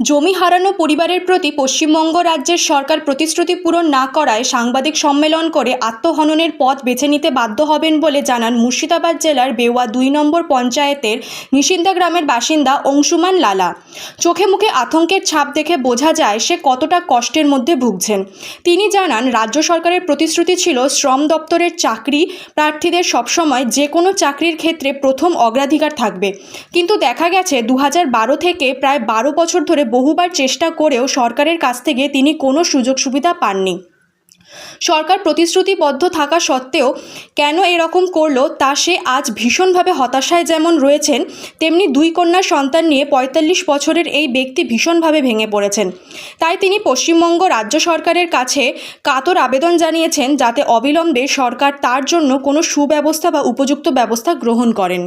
জমি হারানো পরিবারের প্রতি পশ্চিমবঙ্গ রাজ্যের সরকার প্রতিশ্রুতি পূরণ না করায় সাংবাদিক সম্মেলন করে আত্মহননের পথ বেছে নিতে বাধ্য হবেন বলে জানান মুর্শিদাবাদ জেলার বেওয়া দুই নম্বর পঞ্চায়েতের নিশিন্দা গ্রামের বাসিন্দা অংশুমান লালা। চোখে মুখে আতঙ্কের ছাপ দেখে বোঝা যায় সে কতটা কষ্টের মধ্যে ভুগছেন। তিনি জানান, রাজ্য সরকারের প্রতিশ্রুতি ছিল শ্রম দপ্তরের চাকরি, প্রার্থীদের সবসময় যে কোনো চাকরির ক্ষেত্রে প্রথম অগ্রাধিকার থাকবে। কিন্তু দেখা গেছে দু হাজার বারো থেকে প্রায় বারো বছর ধরে বহুবার চেষ্টা করেও সরকারের কাছ থেকে তিনি কোনো সুযোগ সুবিধা পাননি। সরকার প্রতিশ্রুতিবদ্ধ থাকা সত্ত্বেও কেন এরকম করল তা সে আজ ভীষণভাবে হতাশায় যেমন রয়েছেন, তেমনি দুই কন্যা সন্তান নিয়ে পঁয়তাল্লিশ বছরের এই ব্যক্তি ভীষণভাবে ভেঙে পড়েছেন। তাই তিনি পশ্চিমবঙ্গ রাজ্য সরকারের কাছে কাতর আবেদন জানিয়েছেন যাতে অবিলম্বে সরকার তার জন্য কোনো সুব্যবস্থা বা উপযুক্ত ব্যবস্থা গ্রহণ করেন।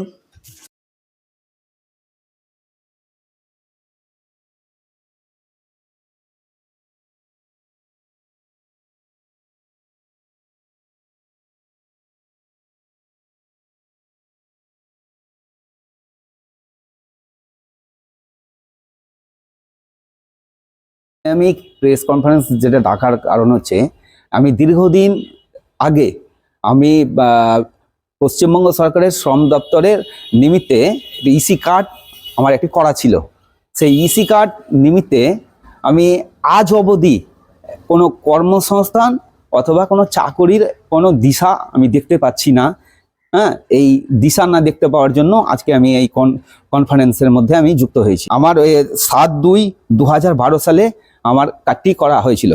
আমি প্রেস কনফারেন্স যেটা ডাকার কারণ হচ্ছে, আমি দীর্ঘদিন আগে আমি পশ্চিমবঙ্গ সরকারের শ্রম দপ্তরের নিমিত্তে ইসি কার্ড আমার একটি করা ছিল। সেই ইসি কার্ড নিমিত্তে আমি আজ অবধি কোনো কর্মসংস্থান অথবা কোনো চাকরির কোনো দিশা আমি দেখতে পাচ্ছি না। হ্যাঁ এই দিশা না দেখতে পাওয়ার জন্য আজকে আমি এই কনফারেন্সের মধ্যে আমি যুক্ত হয়েছি। আমার সাত দুই দু সালে আমার কার্ডটি করা হয়েছিল।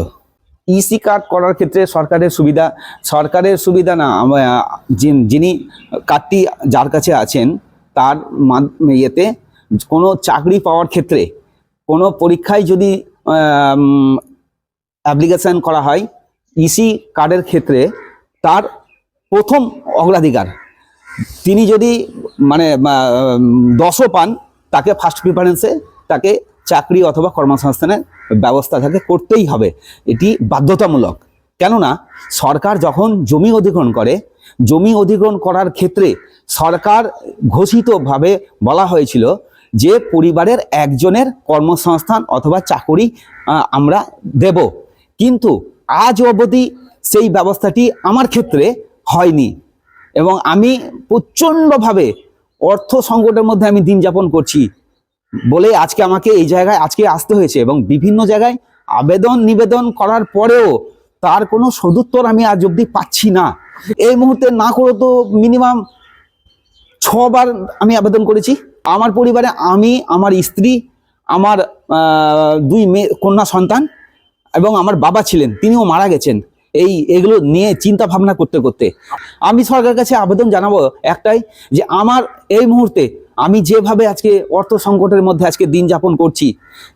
ইসি কার্ড করার ক্ষেত্রে সরকারের সুবিধা সরকারের সুবিধা না যিনি কার্ডটি যার কাছে আছেন, তার ইয়েতে কোনো চাকরি পাওয়ার ক্ষেত্রে কোনো পরীক্ষায় যদি অ্যাপ্লিকেশন করা হয় ইসি কার্ডের ক্ষেত্রে তার প্রথম অগ্রাধিকার। তিনি যদি মানে দশও পান, তাকে ফার্স্ট প্রিফারেন্সে তাকে চাকরি অথবা কর্মসংস্থানের ব্যবস্থা থাকে করতেই হবে। এটি বাধ্যতামূলক। কেননা, সরকার যখন জমি অধিগ্রহণ করে, জমি অধিগ্রহণ করার ক্ষেত্রে সরকার ঘোষিতভাবে বলা হয়েছিল যে পরিবারের একজনের কর্মসংস্থান অথবা চাকরি আমরা দেব। কিন্তু আজ অবধি সেই ব্যবস্থাটি আমার ক্ষেত্রে হয়নি এবং আমি প্রচণ্ডভাবে অর্থ সংকটের মধ্যে আমি দিন যাপন করছি। বলে আজকে আমাকে এই জায়গায়, আজকে আসতে হয়েছে এবং বিভিন্ন জায়গায় আবেদন নিবেদন করার পরেও তার কোনো সদুত্তর আমি আজ অব্দি পাচ্ছি না। এই মুহূর্তে না করে তো মিনিমাম ছবার আমি আবেদন করেছি। আমার পরিবারে আমি, আমার স্ত্রী, আমার দুই মেয়ে, কন্যা সন্তান এবং আমার বাবা ছিলেন, তিনিও মারা গেছেন। এই, এগুলো নিয়ে চিন্তা ভাবনা করতে করতে। আমি সরকারের কাছে আবেদন জানাব একটাই যে আমার এই মুহূর্তে আমি যেভাবে আজকে অর্থ সংকটের মধ্যে আজকে দিন যাপন করছি,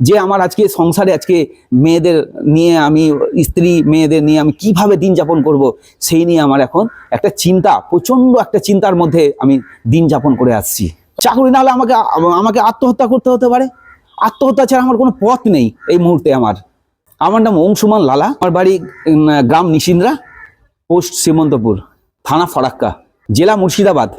যে আমার আজকে সংসারে আজকে মেয়েদের নিয়ে আমি, স্ত্রী মেয়েদের নিয়ে আমি কীভাবে দিন যাপন করব, সেই নিয়ে আমার এখন একটা চিন্তা, প্রচণ্ড একটা চিন্তার মধ্যে আমি দিন যাপন করে আসছি। চাকরি না হলে আমাকে আমাকে আত্মহত্যা করতে হতে পারে। আত্মহত্যা ছাড়া আমার কোনো পথ নেই এই মুহূর্তে আমার। আমার নাম অংশুমান লালা। আমার বাড়ি গ্রাম নিশিন্দ্রা, পোস্ট শ্রীমন্তপুর, থানা ফরাক্কা, জেলা মুর্শিদাবাদ।